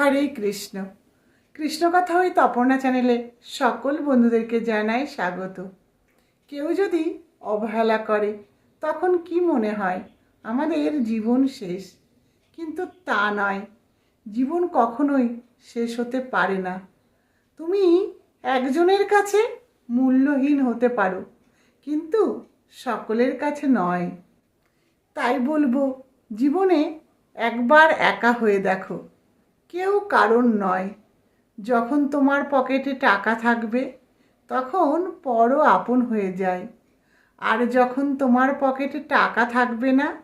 হরে কৃষ্ণ। কৃষ্ণ কথা ওই তপনা চ্যানেলে সকল বন্ধুদেরকে জানাই স্বাগত। কেউ যদি অবহেলা করে, তখন কি মনে হয় আমাদের জীবন শেষ? কিন্তু তা নয়, জীবন কখনোই শেষ হতে পারে না। তুমি একজনের কাছে মূল্যহীন হতে পারো, কিন্তু সকলের কাছে নয়। তাই বলব, জীবনে একবার একা হয়ে দেখো। কেউ কারণ নয়। যখন তোমার পকেটে টাকা থাকবে, তখন পরও আপন হয়ে যায়। আর যখন তোমার পকেটে টাকা থাকবে না,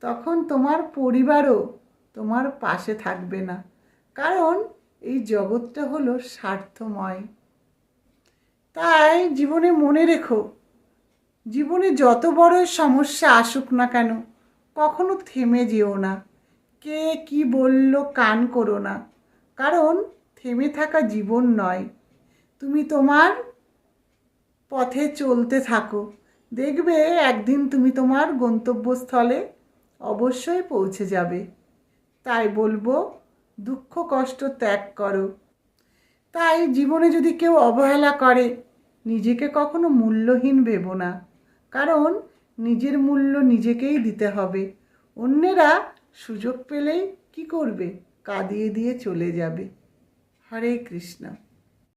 তখন তোমার পরিবারও তোমার পাশে থাকবে না। কারণ এই জগৎটা হলো স্বার্থময়। তাই জীবনে মনে রেখো, জীবনে যত বড় সমস্যা আসুক না কেন, কখনো থেমে যেও না। কে কি বলল কান করো না। কারণ থেমে থাকা জীবন নয়। তুমি তোমার পথে চলতে থাকো। দেখবে একদিন তুমি তোমার গন্তব্যস্থলে অবশ্যই পৌঁছে যাবে। তাই বলব, দুঃখ কষ্ট ত্যাগ করো। তাই জীবনে যদি কেউ অবহেলা করে, নিজেকে কখনো মূল্যহীন ভেবো না। কারণ নিজের মূল্য নিজেকেই দিতে হবে। অন্যেরা সুযোগ পেলেই কি করবে? কাঁদিয়ে দিয়ে চলে যাবে। হরে কৃষ্ণ।